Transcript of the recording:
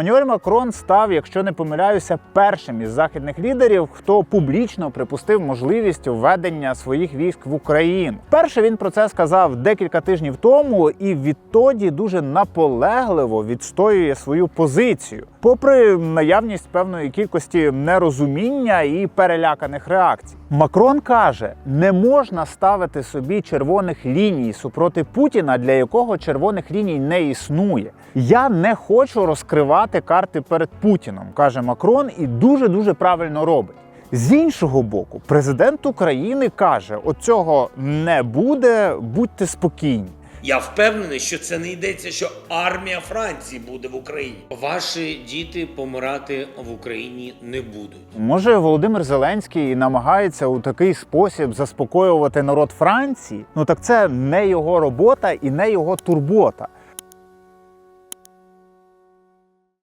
Еммануель Макрон став, якщо не помиляюся, першим із західних лідерів, хто публічно припустив можливість введення своїх військ в Україну. Перше він про це сказав декілька тижнів тому, і відтоді дуже наполегливо відстоює свою позицію, попри наявність певної кількості нерозуміння і переляканих реакцій. Макрон каже, не можна ставити собі червоних ліній супроти Путіна, для якого червоних ліній не існує. Я не хочу розкривати карти перед Путіном, каже Макрон, і дуже дуже правильно робить. З іншого боку, президент України каже: оцього не буде, будьте спокійні. Я впевнений, що це не йдеться, що армія Франції буде в Україні. Ваші діти помирати в Україні не будуть. Може, Володимир Зеленський намагається у такий спосіб заспокоювати народ Франції? Ну так це не його робота і не його турбота.